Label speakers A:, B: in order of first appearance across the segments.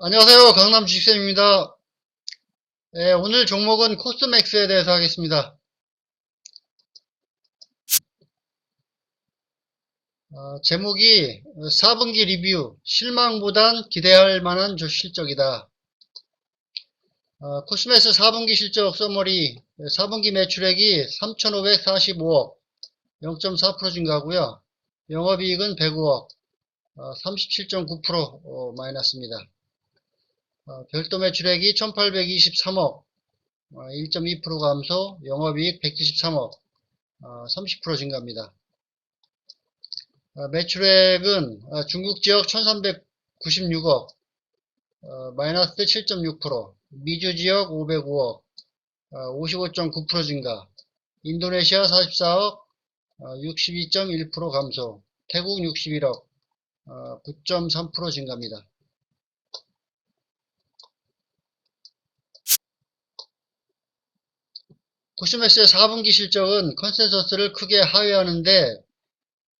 A: 안녕하세요. 강남 주식쌤입니다. 네, 오늘 종목은 코스맥스에 대해서 하겠습니다. 어, 제목이 4분기 리뷰, 실망보단 기대할 만한 조- 실적이다. 어, 코스맥스 4분기 실적 서머리, 4분기 매출액이 3,545억, 0.4% 증가고요. 영업이익은 105억, 37.9% 어, 마이너스입니다. 어, 별도 매출액이 1823억, 1.2% 감소, 영업이익 173억, 30% 증가입니다. 어, 매출액은 어, 중국 지역 1396억, 어, 마이너스 7.6%, 미주 지역 505억, 55.9% 증가, 인도네시아 44억, 62.1% 감소, 태국 61억, 9.3% 증가입니다. 코스맥스의 4분기 실적은 컨센서스를 크게 하회하는데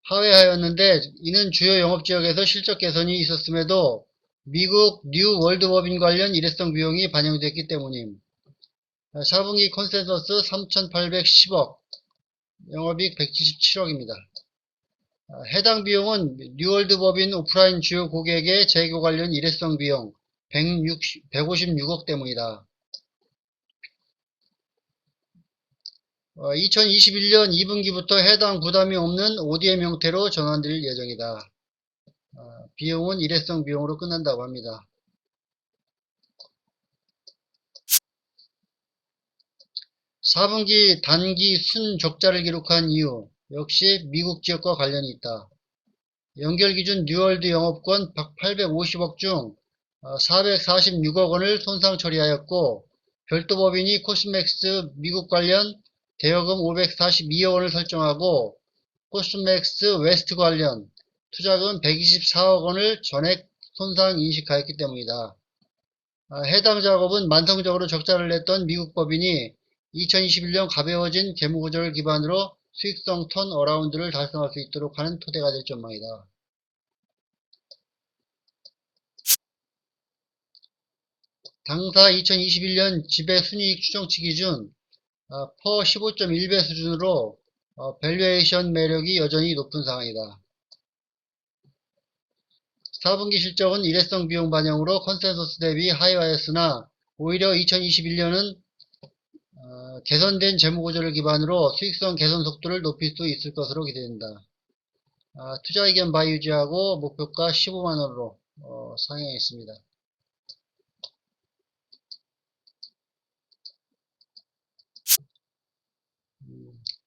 A: 하회하였는데 이는 주요 영업지역에서 실적 개선이 있었음에도 미국 뉴 월드법인 관련 일회성 비용이 반영됐기 때문임. 4분기 컨센서스 3,810억, 영업이익 177억입니다. 해당 비용은 뉴월드법인 오프라인 주요 고객의 재고 관련 일회성 비용 160, 156억 때문이다. 2021년 2분기부터 해당 부담이 없는 ODM 형태로 전환될 예정이다. 어, 비용은 일회성 비용으로 끝난다고 합니다. 사분기 단기 순적자를 기록한 이유 역시 미국 지역과 관련이 있다. 연결 기준 뉴월드 영업권 850억 중 446억 원을 손상 처리하였고 별도 법인이 코스맥스 미국 관련 대여금 542억 원을 설정하고 코스맥스 웨스트 관련 투자금 124억 원을 전액 손상 인식하였기 때문이다. 아, 해당 작업은 만성적으로 적자를 냈던 미국 법인이 2021년 가벼워진 재무구조를 기반으로 수익성 턴 어라운드를 달성할 수 있도록 하는 토대가 될 전망이다. 당사 2021년 지배 순이익 추정치 기준 어, 퍼 15.1배 수준으로 어, 밸류에이션 매력이 여전히 높은 상황이다. 4분기 실적은 일회성 비용 반영으로 컨센서스 대비 하이하였으나 오히려 2021년은 어, 개선된 재무 구조를 기반으로 수익성 개선 속도를 높일 수 있을 것으로 기대된다. 아, 투자 의견 바이 유지하고 목표가 15만원으로 어, 상향했습니다.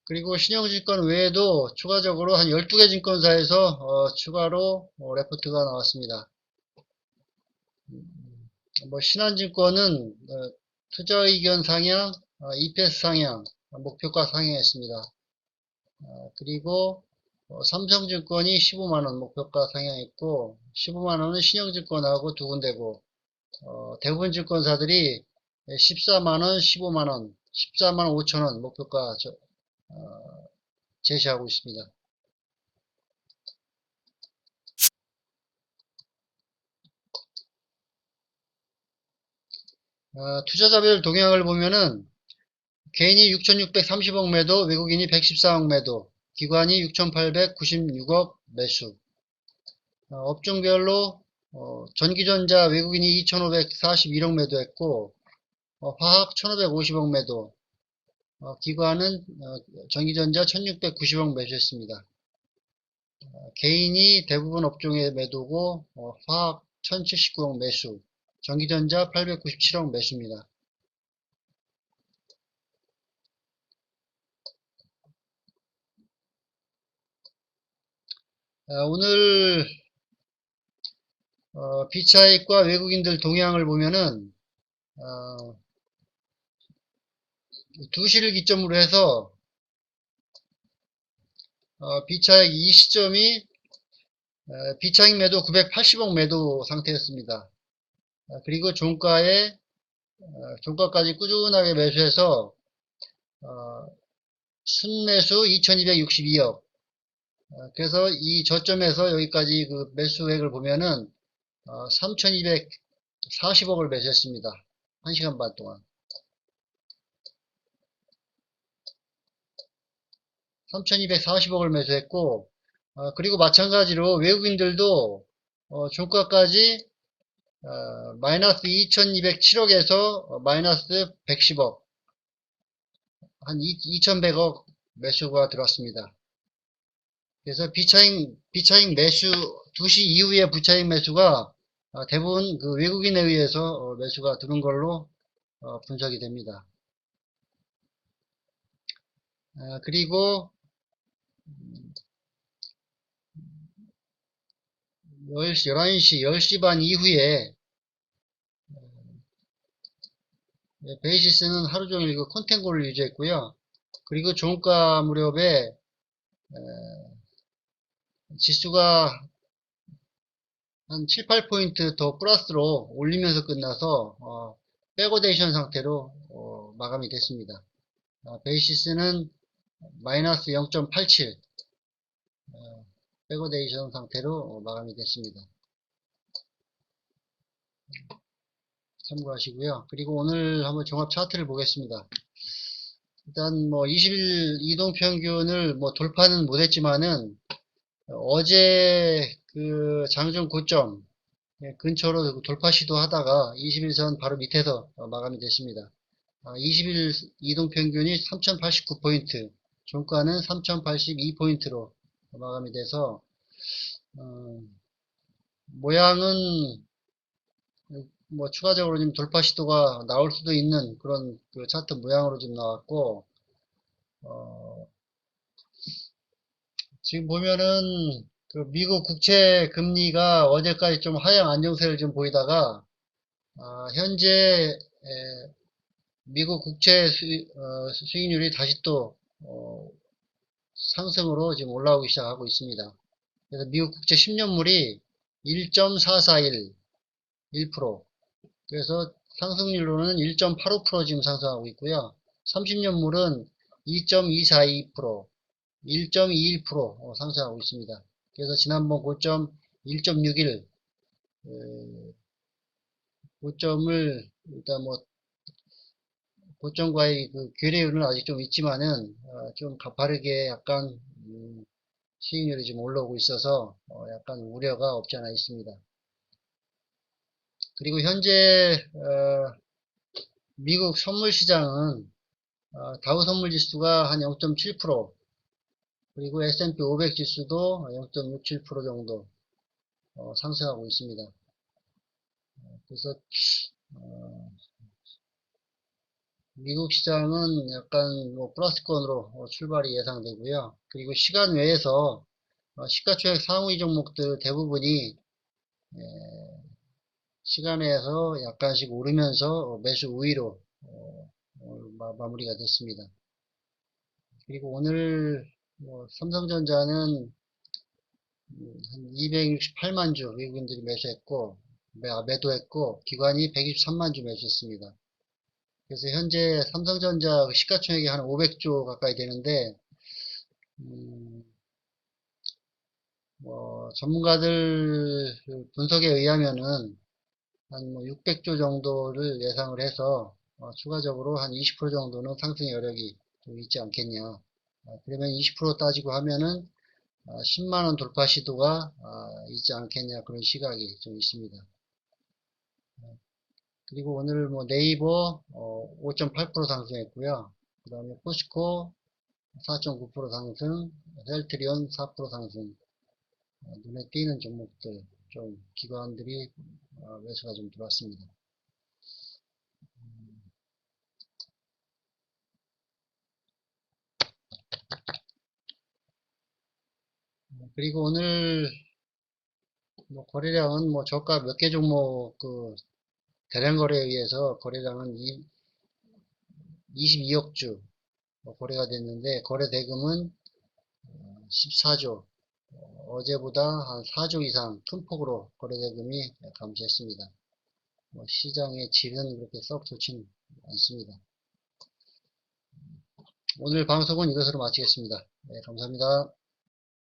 A: 그리고 신영증권 외에도 추가적으로 한 12개 증권사에서 어, 추가로 어, 레포트가 나왔습니다. 음, 뭐 신한증권은 어, 투자 의견 상향, 어, EPS 상향, 목표가 상향했습니다. 어, 그리고 어, 삼성증권이 15만원 목표가 상향했고 15만원은 신영증권하고 두 군데고 어, 대부분 증권사들이 14만원, 15만원, 14만 5천원 목표가 제시하고 있습니다. 어, 투자자별 동향을 보면은 개인이 6,630억 매도, 외국인이 114억 매도, 기관이 6,896억 매수. 어, 업종별로 어, 전기전자 외국인이 2,541억 매도했고 어, 화학 1,550억 매도, 어, 기관은 어, 전기전자 1690억 매수했습니다. 어, 개인이 대부분 업종에 매도고 어, 화학 1079억 매수, 전기전자 897억 매수입니다. 아, 오늘 어, 비차익과 외국인들 동향을 보면은 어, 2시를 기점으로 해서 어, 비차익 이 시점이 어, 비차익 매도 980억 매도 상태였습니다. 어, 그리고 종가에 어, 종가까지 꾸준하게 매수해서 어, 순매수 2262억 어, 그래서 이 저점에서 여기까지 그 매수액을 보면은 어, 3200 40억을 매수했습니다. 1시간 반 동안. 3240억을 매수했고, 어, 그리고 마찬가지로 외국인들도 어, 종가까지 어, 마이너스 2207억에서 마이너스 110억, 한 2100억 매수가 들어왔습니다. 그래서 비차익, 비차익 매수, 2시 이후에 부차익 매수가 어, 대부분 그 외국인에 의해서 어, 매수가 들은 걸로 어, 분석이 됩니다. 어, 그리고 10시, 11시, 10시 반 이후에 네, 베이시스는 하루 종일 그 컨텐고를 유지했고요. 그리고 종가 무렵에 지수가 한 7, 8포인트 더 플러스로 올리면서 끝나서 어, 백오데이션 상태로 어, 마감이 됐습니다. 어, 베이시스는 마이너스 0.87 어, 백오데이션 상태로 어, 마감이 됐습니다. 참고하시고요. 그리고 오늘 한번 종합 차트를 보겠습니다. 일단 뭐 20일 이동 평균을 뭐 돌파는 못했지만은 어제 그 장중 고점 예, 근처로 돌파 시도하다가 21선 바로 밑에서 어, 마감이 됐습니다. 20일 이동 평균이 3089포인트, 종가는 3082포인트로 마감이 돼서 어, 모양은 뭐 추가적으로 좀 돌파 시도가 나올 수도 있는 그런 그 차트 모양으로 좀 나왔고 어, 지금 보면은 그 미국 국채 금리가 어제까지 좀 하향 안정세를 좀 보이다가 아, 현재 에, 미국 국채 수익, 어, 수익률이 다시 또 어, 상승으로 지금 올라오기 시작하고 있습니다. 그래서 미국 국채 10년물이 1.441 1% 그래서 상승률로는 1.85% 지금 상승하고 있고요. 30년물은 2.242% 1.21% 어, 상승하고 있습니다. 그래서 지난번 고점 1.61 고점을 일단 뭐 고점과의 그 괴리율은 아직 좀 있지만은 어, 좀 가파르게 약간 음, 수익률이 좀 올라오고 있어서 어, 약간 우려가 없지 않아 있습니다. 그리고 현재 어, 미국 선물 시장은 어, 다우 선물 지수가 한 0.7% 그리고 S&P 500 지수도 0.67% 정도 어, 상승하고 있습니다. 어, 그래서 어, 미국 시장은 약간 뭐 플러스권으로 어, 출발이 예상되고요. 그리고 시간 외에서 어, 시가총액 상위 종목들 대부분이 에, 시간에서 약간씩 오르면서 매수 우위로 어, 마, 무리가 됐습니다. 그리고 오늘 뭐 삼성전자는 한 268만 주 외국인들이 매수했고 매도했고 기관이 123만 주 매수했습니다. 그래서 현재 삼성전자 시가총액이 한 500조 가까이 되는데 음, 뭐 전문가들 분석에 의하면은 한 뭐 600조 정도를 예상을 해서 어, 추가적으로 한 20% 정도는 상승 여력이 좀 있지 않겠냐. 어, 그러면 20% 따지고 하면은 어, 10만 원 돌파 시도가 어, 있지 않겠냐 그런 시각이 좀 있습니다. 어, 그리고 오늘 뭐 네이버 5.8% 어, 상승했고요. 그 다음에 포스코 4.9% 상승, 헬트리온 4% 상승. 어, 눈에 띄는 종목들 좀 기관들이 어, 매수가 좀 들어왔습니다. 음. 그리고 오늘 뭐 거래량은 뭐 저가 몇 개 종목 그 대량 거래에 의해서 거래량은 22억 주 거래가 됐는데 거래 대금은 14조 어제보다 한 4조 이상 큰 폭으로 거래 대금이 감소했습니다. 뭐 시장의 질은 그렇게 썩 좋진 않습니다. 오늘 방송은 이것으로 마치겠습니다. 네, 감사합니다.